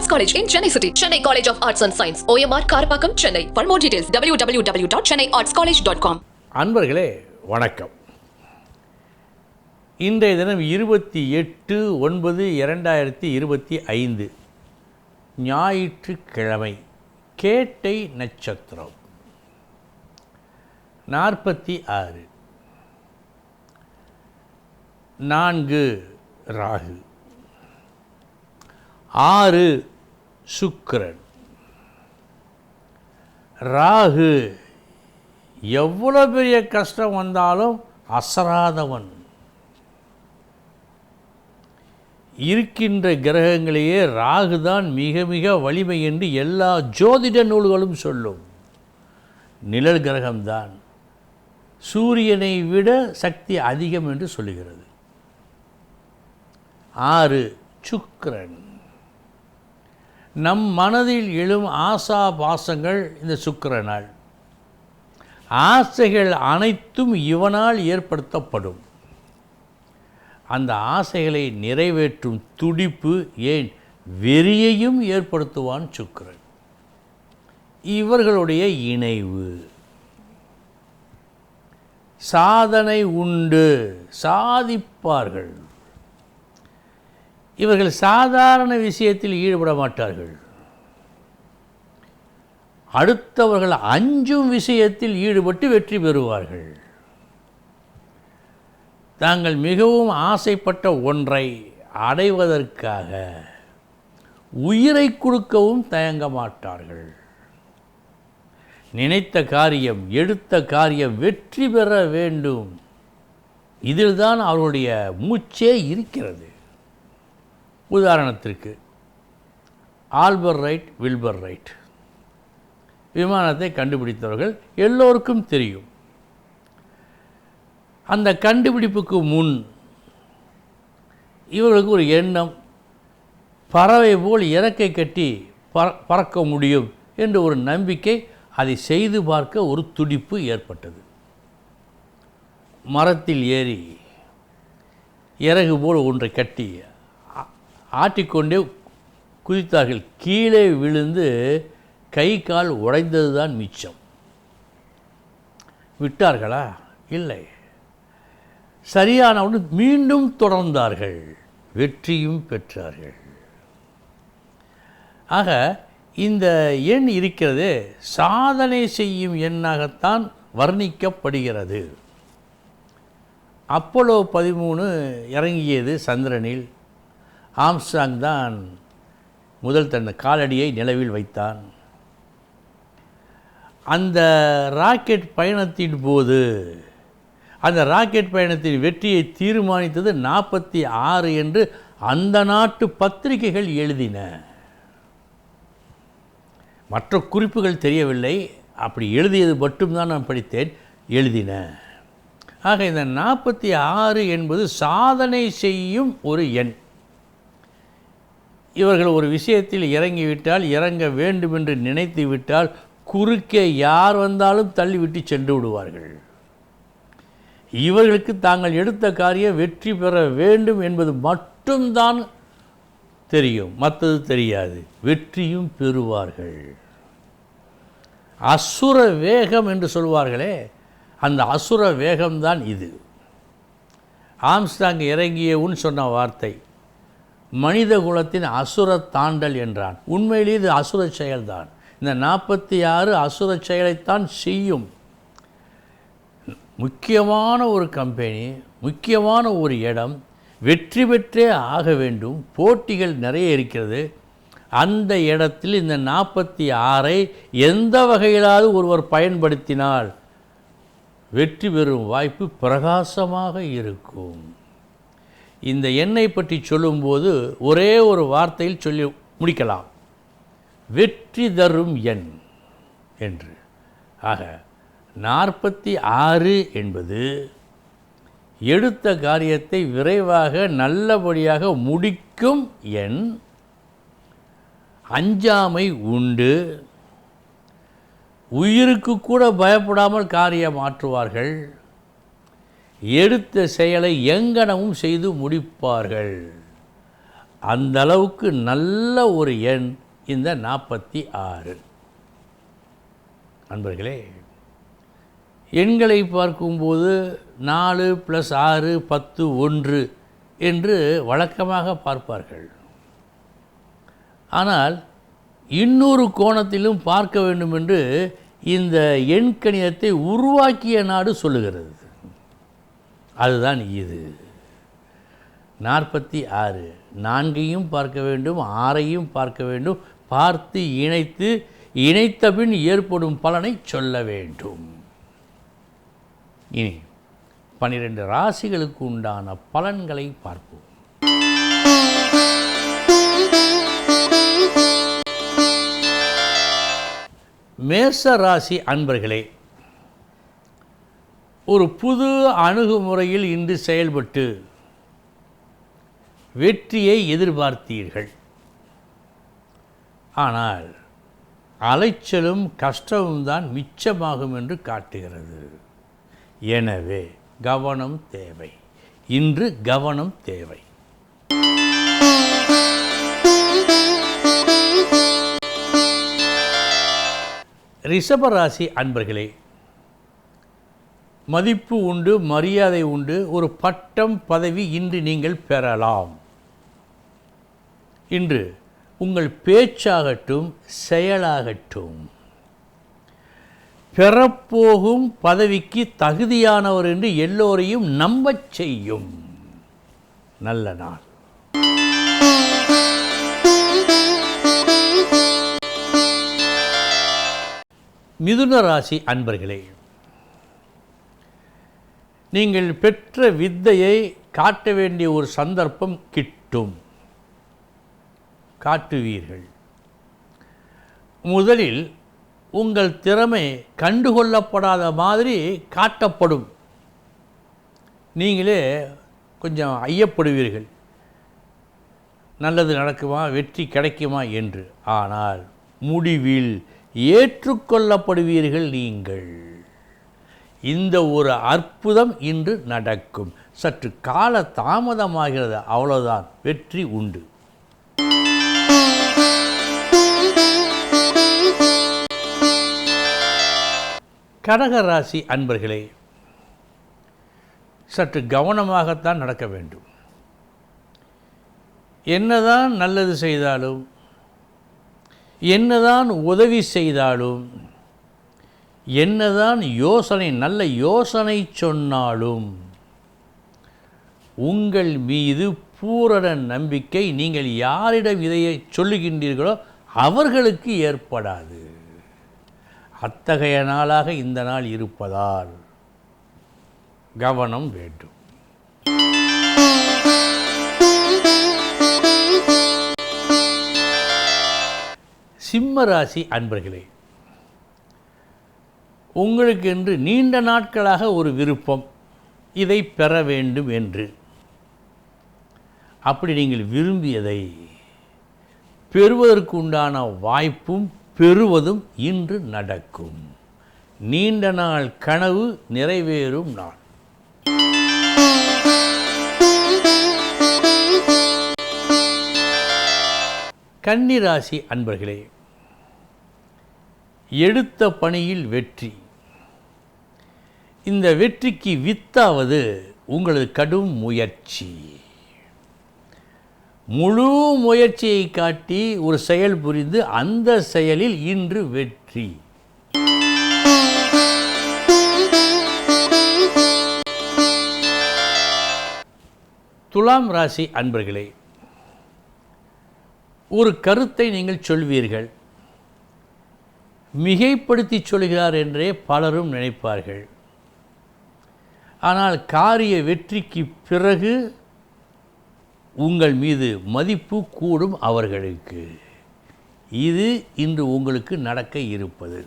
Arts college in Chennai city Chennai college of arts and science OMR Karapakkam Chennai for more details W W W dot Chennai arts college dot com அன்பர்களே வணக்கம் இன்றைய தினம் இருபத்தி எட்டு ஒன்பது இரண்டாயிரத்தி இருபத்தி ஐந்து ஞாயிற்றுக்கிழமை கேட்டை நட்சத்திரம் நாற்பத்தி ஆறு நான்கு ராகு ஆறு சுக்கரன். ராகு எவ்வளோ பெரிய கஷ்டம் வந்தாலும் அசராதவன். இருக்கின்ற கிரகங்களையே ராகுதான் மிக மிக வலிமை என்று எல்லா ஜோதிட நூல்களும் சொல்லும். நிழல் கிரகம்தான். சூரியனை விட சக்தி அதிகம் என்று சொல்லுகிறது. ஆறு சுக்கரன். நம் மனதில் எழும் ஆசா பாசங்கள் இந்த சுக்கிரனால் ஆசைகள் அனைத்தும் இவனால் ஏற்படுத்தப்படும். அந்த ஆசைகளை நிறைவேற்றும் துடிப்பு ஏன் வெறியையும் ஏற்படுத்துவான் சுக்கிரன். இவர்களுடைய இணைவு. சாதனை உண்டு சாதிப்பார்கள். இவர்கள் சாதாரண விஷயத்தில் ஈடுபட மாட்டார்கள். அடுத்தவர்கள் அஞ்சும் விஷயத்தில் ஈடுபட்டு வெற்றி பெறுவார்கள். தாங்கள் மிகவும் ஆசைப்பட்ட ஒன்றை அடைவதற்காக உயிரை கொடுக்கவும் தயங்க மாட்டார்கள். நினைத்த காரியம் எடுத்த காரியம் வெற்றி பெற வேண்டும். இதில்தான் அவருடைய மூச்சே இருக்கிறது. உதாரணத்திற்கு ஆல்பர் ரைட் வில்பர் ரைட். விமானத்தை கண்டுபிடித்தவர்கள் எல்லோருக்கும் தெரியும். அந்த கண்டுபிடிப்புக்கு முன் இவர்களுக்கு ஒரு எண்ணம் பறவை போல் இறக்கை கட்டி பற பறக்க முடியும் என்ற ஒரு நம்பிக்கை அதை செய்து பார்க்க ஒரு துடிப்பு ஏற்பட்டது. மரத்தில் ஏறி இறகு போல் ஒன்றை கட்டி ஆட்டிக்கொண்டே குதித்தார்கள். கீழே விழுந்து கை கால் உடைந்தது தான் மிச்சம். விட்டார்களா? இல்லை. சரியானவுடன் மீண்டும் தொடர்ந்தார்கள். வெற்றியும் பெற்றார்கள். ஆக இந்த எண் இருக்கிறது சாதனை செய்யும் எண்ணாகத்தான் வர்ணிக்கப்படுகிறது. அப்போலோ பதிமூணு இறங்கியது சந்திரனில். ஆம்ஸ்டாங் தான் முதல் தன் காலடியை நிலவில் வைத்தான். அந்த ராக்கெட் பயணத்தின் போது அந்த ராக்கெட் பயணத்தின் வெற்றியை தீர்மானித்தது நாற்பத்தி ஆறு என்று அந்த நாட்டு பத்திரிகைகள் எழுதின. மற்ற குறிப்புகள் தெரியவில்லை. அப்படி எழுதியது மட்டும்தான் நான் படித்தேன் எழுதின. ஆக இந்த நாற்பத்தி ஆறு என்பது சாதனை செய்யும் ஒரு எண். இவர்கள் ஒரு விஷயத்தில் இறங்கிவிட்டால் இறங்க வேண்டும் என்று நினைத்து விட்டால் குறுக்கே யார் வந்தாலும் தள்ளிவிட்டு சென்று விடுவார்கள். இவர்களுக்கு தாங்கள் எடுத்த காரியம் வெற்றி பெற வேண்டும் என்பது மட்டும்தான் தெரியும். மற்றது தெரியாது. வெற்றியும் பெறுவார்கள். அசுர வேகம் என்று சொல்வார்களே அந்த அசுர வேகம்தான் இது. ஆம்ஸ்டாங் இறங்கிய உன் சொன்ன வார்த்தை. மனித குலத்தின் அசுர தாண்டல் என்றான். உண்மையிலே இது அசுர செயல்தான். இந்த நாற்பத்தி ஆறு அசுர செயலைத்தான் செய்யும். முக்கியமான ஒரு கம்பெனி முக்கியமான ஒரு இடம் வெற்றி பெற்றே ஆக வேண்டும். போட்டிகள் நிறைய இருக்கிறது. அந்த இடத்தில் இந்த நாற்பத்தி ஆறை எந்த வகையிலாவது ஒருவர் பயன்படுத்தினால் வெற்றி பெறும் வாய்ப்பு பிரகாசமாக இருக்கும். இந்த எண்ணை பற்றி சொல்லும்போது ஒரே ஒரு வார்த்தையில் சொல்லி முடிக்கலாம். வெற்றி தரும் எண் என்று. ஆக நாற்பத்தி ஆறு என்பது எடுத்த காரியத்தை விரைவாக நல்லபடியாக முடிக்கும் எண். அஞ்சாமை உண்டு. உயிருக்கு கூட பயப்படாமல் காரியம் ஆற்றுவார்கள். எடுத்த செயலை எங்கனமும் செய்து முடிப்பார்கள். அந்த அளவுக்கு நல்ல ஒரு எண் இந்த நாற்பத்தி ஆறு. நண்பர்களே எண்களை பார்க்கும்போது நாலு ப்ளஸ் ஆறு பத்து ஒன்று என்று வழக்கமாக பார்ப்பார்கள். ஆனால் இன்னொரு கோணத்திலும் பார்க்க வேண்டும் என்று இந்த எண்கணிதத்தை உருவாக்கிய நாடு சொல்லுகிறது. அதுதான் இது. நாற்பத்தி ஆறு. நான்கையும் பார்க்க வேண்டும் ஆறையும் பார்க்க வேண்டும் பார்த்து இணைத்து இணைத்த பின் ஏற்படும் பலனை சொல்ல வேண்டும். இனி பன்னிரெண்டு ராசிகளுக்கு உண்டான பலன்களை பார்ப்போம். மேச ராசி அன்பர்களே ஒரு புது அணுகுமுறையில் இன்று செயல்பட்டு வெற்றியை எதிர்பார்த்தீர்கள். ஆனால் அலைச்சலும் கஷ்டமும் தான் மிச்சமாகும் என்று காட்டுகிறது. எனவே கவனம் தேவை. இன்று கவனம் தேவை. ரிஷபராசி அன்பர்களே மதிப்பு உண்டு மரியாதை உண்டு ஒரு பட்டம் பதவி இன்று நீங்கள் பெறலாம். இன்று உங்கள் பேச்சாகட்டும் செயலாகட்டும். பெறப்போகும் பதவிக்கு தகுதியானவர் என்று எல்லோரையும் நம்பச் செய்யும். நல்ல நாள். மிதுன ராசி அன்பர்களே நீங்கள் பெற்ற வித்தையை காட்ட வேண்டிய ஒரு சந்தர்ப்பம் கிட்டும். காட்டுவீர்கள். முதலில் உங்கள் திறமை கண்டுகொள்ளப்படாத மாதிரி காட்டப்படும். நீங்களே கொஞ்சம் ஐயப்படுவீர்கள். நல்லது நடக்குமா வெற்றி கிடைக்குமா என்று. ஆனால் முடிவில் ஏற்றுக்கொள்ளப்படுவீர்கள் நீங்கள். இந்த ஒரு அற்புதம் இன்று நடக்கும். சற்று கால தாமதமாகிறது அவ்வளோதான் வெற்றி உண்டு. கடகராசி அன்பர்களே சற்று கவனமாகத்தான் நடக்க வேண்டும். என்னதான் நல்லது செய்தாலும் என்னதான் உதவி செய்தாலும் என்னதான் யோசனை நல்ல யோசனை சொன்னாலும் உங்கள் மீது பூரண நம்பிக்கை நீங்கள் யாரிடம் இதையை சொல்லுகின்றீர்களோ அவர்களுக்கு ஏற்படாது. அத்தகைய நாளாக இந்த நாள் இருப்பதால் கவனம் வேண்டும். சிம்ம ராசி அன்பர்களே உங்களுக்கென்று நீண்ட நாட்களாக ஒரு விருப்பம் இதை பெற வேண்டும் என்று. அப்படி நீங்கள் விரும்பியதை பெறுவதற்கு உண்டான வாய்ப்பும் பெறுவதும் இன்று நடக்கும். நீண்ட நாள் கனவு நிறைவேறும் நாள். கன்னிராசி அன்பர்களே எடுத்த பணியில் வெற்றி. இந்த வெற்றிக்கு வித்தாவது உங்களது கடும் முயற்சி. முழு முயற்சியை காட்டி ஒரு செயல் புரிந்து அந்த செயலில் இன்று வெற்றி. துலாம் ராசி அன்பர்களே ஒரு கருத்தை நீங்கள் சொல்வீர்கள். மிகைப்படுத்தி சொல்கிறார் என்றே பலரும் நினைப்பார்கள். ஆனால் காரிய வெற்றிக்கு பிறகு உங்கள் மீது மதிப்பு கூடும் அவர்களுக்கு. இது இன்று உங்களுக்கு நடக்க இருப்பது.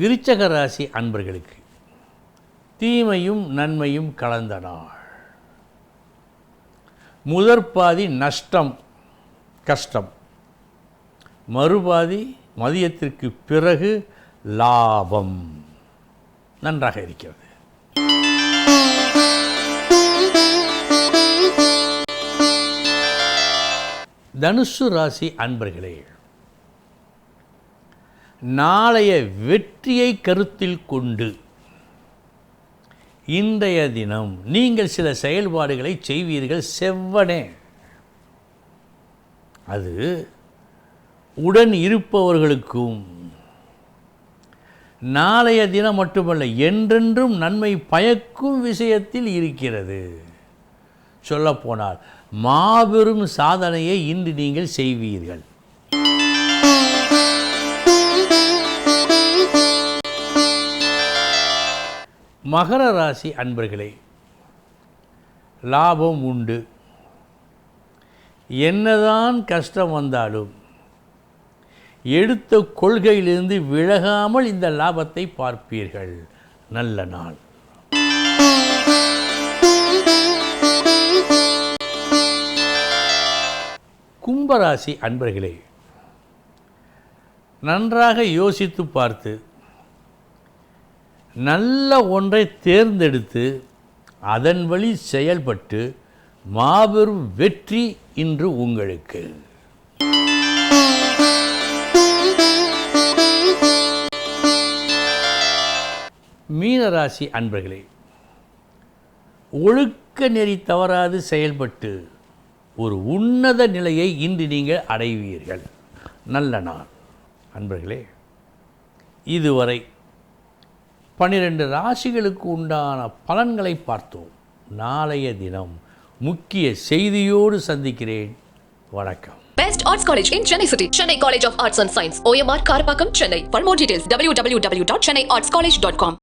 விருச்சக ராசி அன்பர்களுக்கு தீமையும் நன்மையும் கலந்த நாள். முதற்பாதி நஷ்டம் கஷ்டம். மறுபாதி மதியத்திற்கு பிறகு லாபம். நன்றாக இருக்கிறது. தனுசு ராசி அன்பர்களே நாளைய வெற்றியை கருத்தில் கொண்டு இன்றைய தினம் நீங்கள் சில செயல்பாடுகளை செய்வீர்கள் செவ்வனே. அது உடன் இருப்பவர்களுக்கும் நாளைய தினம் மட்டுமல்ல என்றென்றும் நன்மை பயக்கும் விஷயத்தில் இருக்கிறது. சொல்லப்போனால் மாபெரும் சாதனையை இன்று நீங்கள் செய்வீர்கள். மகர ராசி அன்பர்களே லாபம் உண்டு. என்னதான் கஷ்டம் வந்தாலும் எடுத்த கொள்கையிலிருந்து விலகாமல் இந்த லாபத்தை பார்ப்பீர்கள். நல்ல நாள். கும்பராசி அன்பர்களே நன்றாக யோசித்து பார்த்து நல்ல ஒன்றை தேர்ந்தெடுத்து அதன் வழி செயல்பட்டு மாபெரும் வெற்றி இன்று உங்களுக்கு. மீனராசி அன்பர்களே ஒழுக்க நெறி தவறாது செயல்பட்டு ஒரு உன்னத நிலையை இன்று நீங்கள் அடைவீர்கள். நல்ல நாள். அன்பர்களே இதுவரை பன்னிரண்டு ராசிகளுக்கு உண்டான பலன்களை பார்த்தோம் நாளைய தினம் முக்கிய செய்தியோடு சந்திக்கிறேன் வணக்கம் Best Arts College in Chennai City. Chennai College of Arts and Science. OMR Karapakam, Chennai. For more details, www.chennaiartscollege.com.